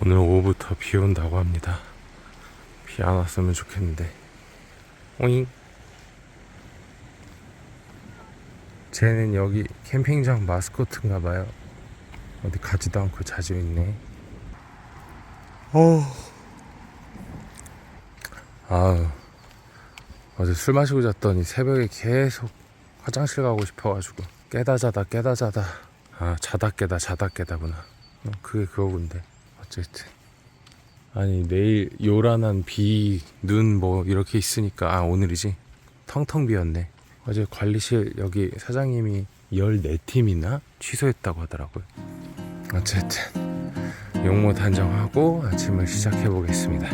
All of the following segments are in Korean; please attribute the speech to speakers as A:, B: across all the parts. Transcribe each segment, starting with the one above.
A: 오늘 오후부터 비 온다고 합니다. 비 안 왔으면 좋겠는데. 오잉. 쟤는 여기 캠핑장 마스코트인가 봐요. 어디 가지도 않고 자주 있네. 어. 아우. 어제 술 마시고 잤더니 새벽에 계속 화장실 가고 싶어가지고 깨다 자다 깨다 자다. 아 자다 깨다 자다 깨다구나. 어, 그게 그거군데. 어쨌든. 아니 내일 요란한 비 눈 뭐 이렇게 있으니까 아 오늘이지? 텅텅 비었네. 어제 관리실 여기 사장님이 14팀이나 취소했다고 하더라고요. 어쨌든. 용모 단정하고 아침을 시작해 보겠습니다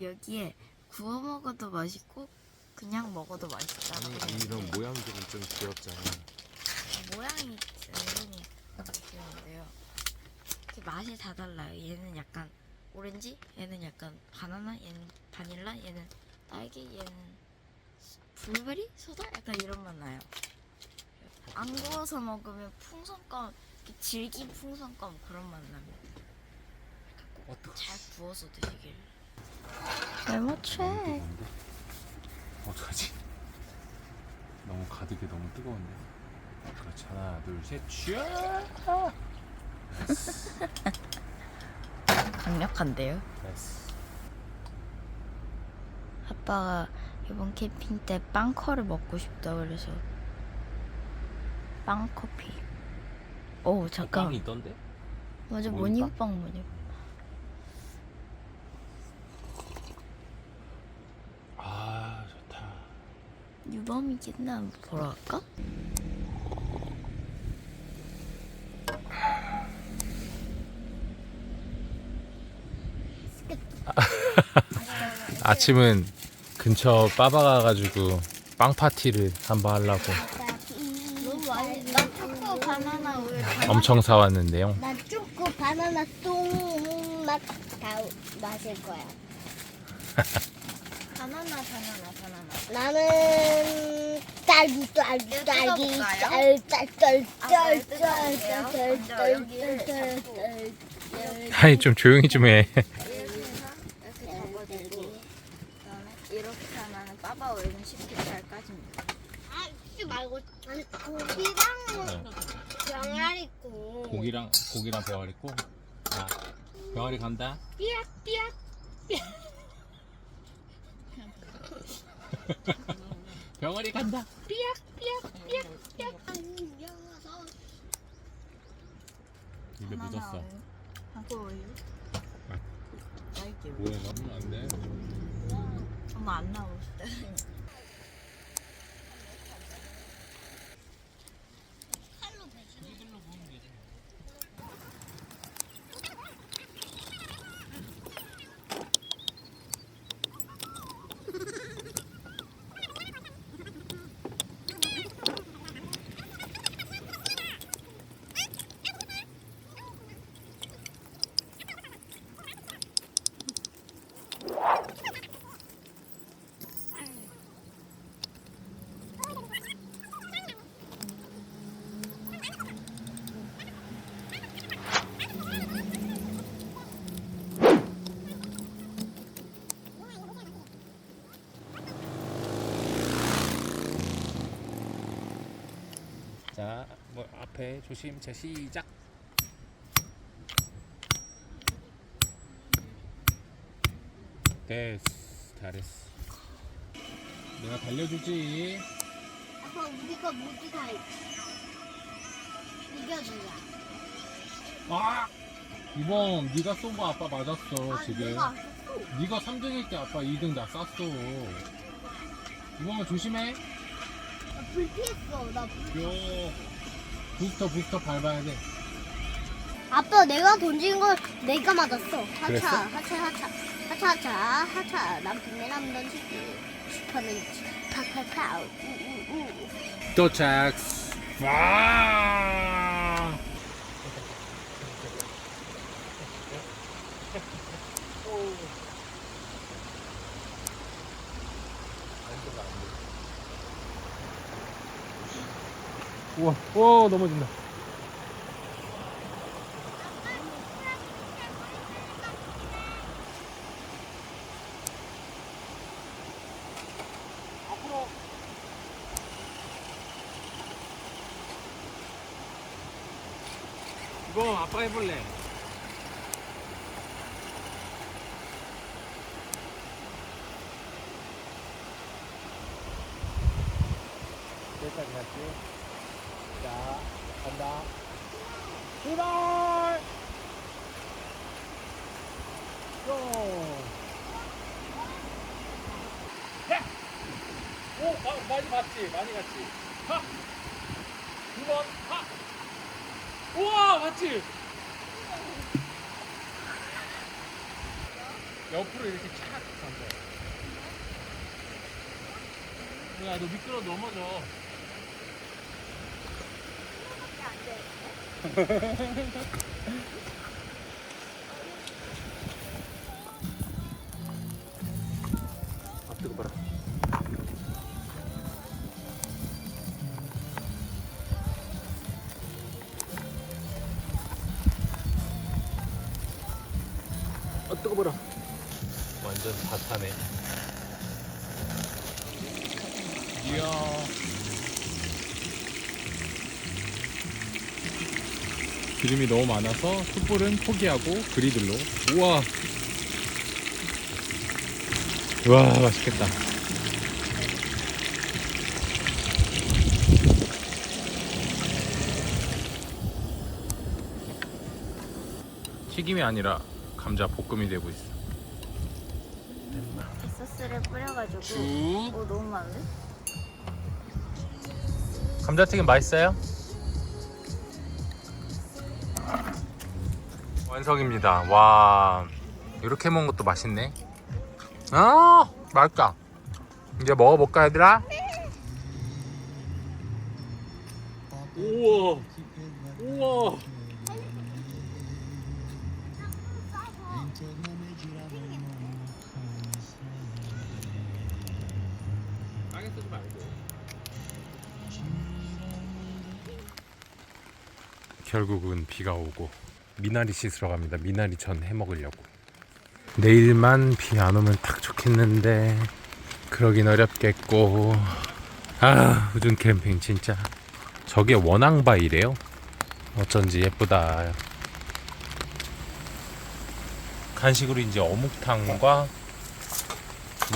B: 여기에 구워 먹어도 맛있고 그냥 먹어도 맛있다.
A: 이런 모양들은 좀 귀엽잖아.
B: 모양이 은근히 귀여운데요. 그 맛이 다 달라요. 얘는 약간 오렌지, 얘는 약간 바나나, 얘는 바닐라, 얘는 딸기, 얘는 블루베리, 소다, 약간 이런 맛 나요. 안 구워서 먹으면 풍선껌, 질긴 풍선껌 그런 맛 납니다. 잘 구워서 드시길. 잘못해.
A: 어떡하지? 너무 가득이 너무 뜨거운데. 그렇지 하나 둘 셋. 슈아.
B: 강력한데요?
A: 됐어.
B: 아빠가 이번 캠핑 때 빵커를 먹고 싶다 그래서 빵커피. 오 잠깐.
A: 있던데?
B: 맞아
A: 모닝빵?
B: 모닝빵 모닝.
A: 아 좋다.
B: 유범이겠나 한번 보러 갈까?
A: 아침은 근처 빠바 가가지고 빵 파티를 한번 하려고
B: 너무 많이. 나 초코 바나나 우유.
A: 엄청 사왔는데요.
C: 나 초코 바나나 똥맛 다 마실 거야.
B: 바나나 바나나 바나나.
C: 나는 딸기 딸기 딸기
B: 뜯어볼까요? 아빠 이거 뜯어볼게요. 먼저 여기를
C: 딸딸딸딸딸딸딸
A: 아니 좀 조용히 좀 해.
B: 이렇게 해서 이렇게 접어주고 그다음에 이렇게 하면 빠바 오일은 쉽게 잘 까집니다.
C: 하지 말고 고기랑 병아리 고
A: 고기랑 고기랑 병아리 있고. 아 병아리 간다.
C: 삐약삐약
A: 병아리 간다.
C: 삐약 삐약 삐약
A: 입에 묻었어.
B: 하고 우유. 딸기 우유.
A: 뭐야 넣으면 안 돼.
B: 엄마 안 나올 때.
A: 자, 앞에 조심. 자, 시작. 됐어. 잘했어. 내가 달려주지.
C: 아빠 우리가 모두 다 이겨주자.
A: 아! 이번 네가 쏜 거 아빠 맞았어
C: 아,
A: 지금.
C: 내가.
A: 네가 3등일 때 아빠 2등 나 쐈어. 이번만 조심해.
C: 나 불 피했어. 나 불.
A: 요. 부스터 부스터 밟아야 돼.
C: 아빠 내가 던진 걸 내가 맞았어. 하차
A: 그랬어?
C: 하차 하차 하차 하차 하차. 난 빈내남 던지기. 슈퍼맨 파파파우. 우우우.
A: 도착. 와. 우와, 와 넘어진다. 이거 아빠 해볼래. 여기까지 갈게. 자, 간다. 출발! 고! 오, 마, 많이 봤지? 많이 갔지? 하! 두 번, 하! 우와, 맞지? 옆으로 이렇게 착 간다. 야, 너 미끄러 넘어져. フフフフ。 기름이 너무 많아서 숯불은 포기하고 그리들로. 우와. 와 맛있겠다. 튀김이 아니라 감자 볶음이 되고 있어.
B: 소스를 뿌려가지고.
A: 쭉.
B: 오 너무 많네.
A: 감자튀김 맛있어요? 완성입니다. 와 이렇게 먹는 것도 맛있네. 아 맛있다. 이제 먹어볼까 얘들아? 우와 우와 결국은 비가 오고 미나리 씻으러 갑니다. 미나리 전 해 먹으려고. 내일만 비 안 오면 딱 좋겠는데 그러긴 어렵겠고. 아, 우준 캠핑 진짜. 저게 원앙바이래요. 어쩐지 예쁘다. 간식으로 이제 어묵탕과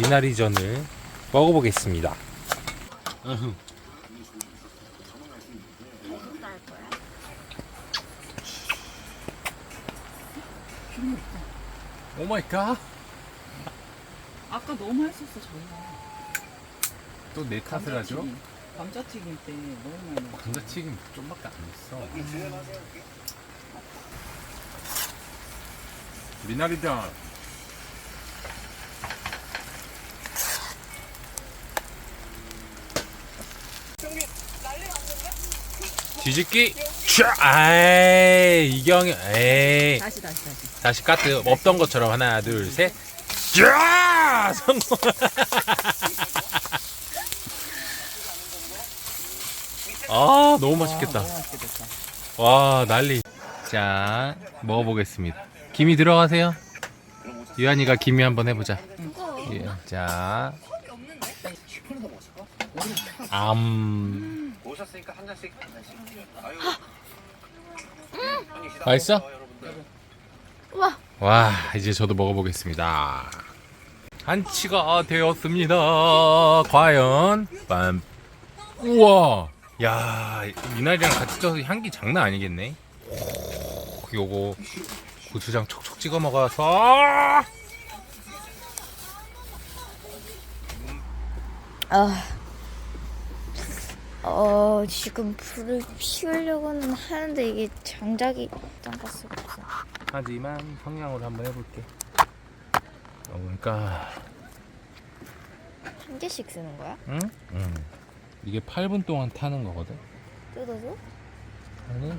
A: 미나리전을 먹어보겠습니다.
B: 무슨 딸 거야?
A: 오 마이 갓.
D: 아까 너무 했었어 저희가
A: 또내 탓을 하죠?
D: 감자튀김. 감자튀김 때 너무 많이 먹었어
A: 감자튀김 좀밖에 안 했어. 미나리전. 뒤집기. 쫙. 아이 이경이. 에이.
D: 다시 다시 다시
A: 카트 없던 것처럼 하나 둘 셋. 쫙 성공. 아 너무 맛있겠다.
D: 아, 너무 맛있게 됐다
A: 와 난리. 자 먹어보겠습니다. 김이 들어가세요. 유한이가 김이 한번 해보자. 예, 자. 암.
E: 오셨으니까 한 잔씩.
A: 맛있어?
C: 우와.
A: 와 이제 저도 먹어보겠습니다. 한치가 되었습니다. 과연 빰. 우와. 야 미나리랑 같이 쪄서 향기 장난 아니겠네. 오, 요거 고추장 촉촉 찍어 먹어서.
B: 아, 어 지금 불을 피우려고는 하는데 이게 장작이 없어.
A: 하지만 성냥으로 한번 해볼게 어, 그러니까
B: 한 개씩 쓰는 거야?
A: 응? 응 이게 8분 동안 타는 거거든
B: 뜯어줘?
A: 아니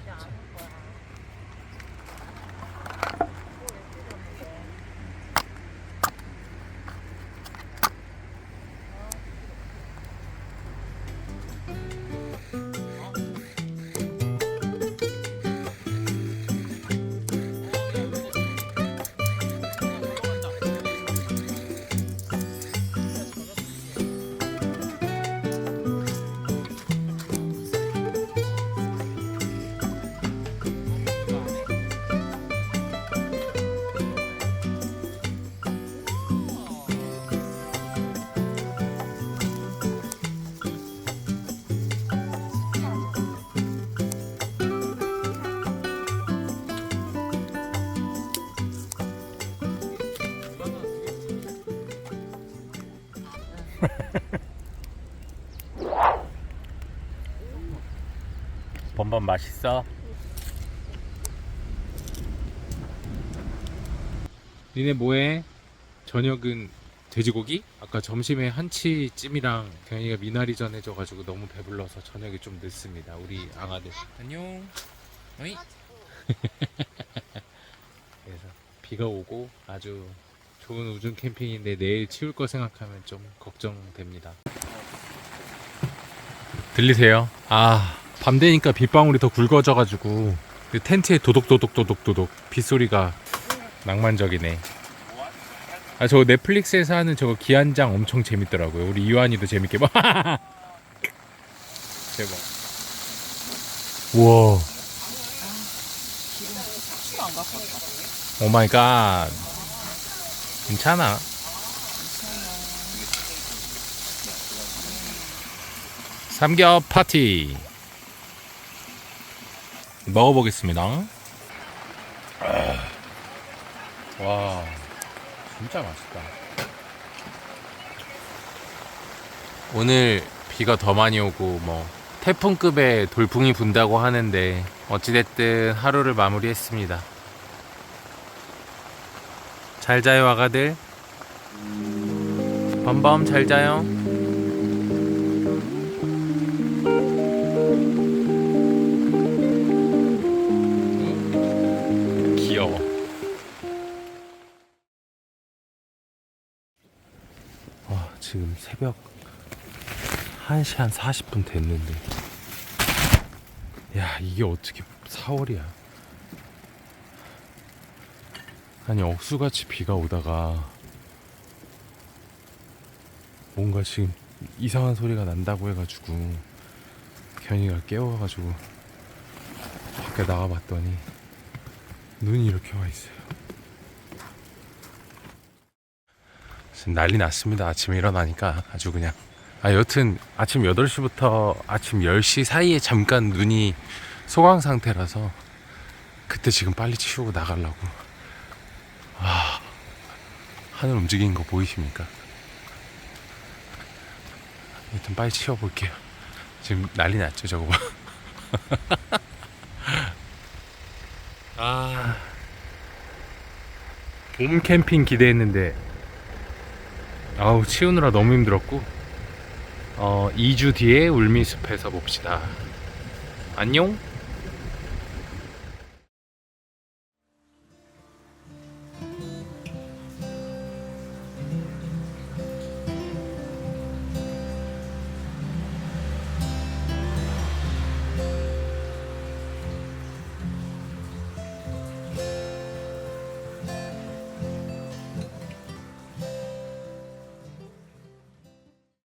A: 범범 맛있어? 니네 뭐해? 저녁은 돼지고기? 아까 점심에 한치찜이랑 경이가 미나리 전 해줘가지고 너무 배불러서 저녁이 좀 늦습니다. 우리 아가들 안녕. 어이? 그래서 비가 오고 아주 좋은 우중 캠핑인데 내일 치울 거 생각하면 좀 걱정됩니다. 들리세요? 아, 밤 되니까 빗방울이 더 굵어져가지고 그 텐트에 도독도독도독도독 빗소리가 낭만적이네. 아, 저 넷플릭스에서 하는 저거 기한장 엄청 재밌더라고요. 우리 이완이도 재밌게 봐. 대박. 우와.
D: 갖고 왔다.
A: 오 마이 갓. 괜찮아. 삼겹 파티. 먹어보겠습니다. 아. 와, 진짜 맛있다. 오늘 비가 더 많이 오고 뭐 태풍급의 돌풍이 분다고 하는데 어찌됐든 하루를 마무리했습니다. 잘 자요 아가들. 범범 잘 자요. 귀여워. 와 지금 새벽 1시 한 40분 됐는데. 야 이게 어떻게 4월이야 아니 억수같이 비가 오다가 뭔가 지금 이상한 소리가 난다고 해가지고 견이가 깨워가지고 밖에 나가봤더니 눈이 이렇게 와 있어요. 지금 난리 났습니다. 아침에 일어나니까 아주 그냥. 아, 여튼 아침 8시부터 아침 10시 사이에 잠깐 눈이 소강 상태라서 그때 지금 빨리 치우고 나가려고. 아, 하늘 움직이는 거 보이십니까? 일단 빨리 치워볼게요. 지금 난리 났죠, 저거 봐. 아, 봄 캠핑 기대했는데, 아우, 치우느라 너무 힘들었고, 어, 2주 뒤에 울미숲에서 봅시다. 안녕?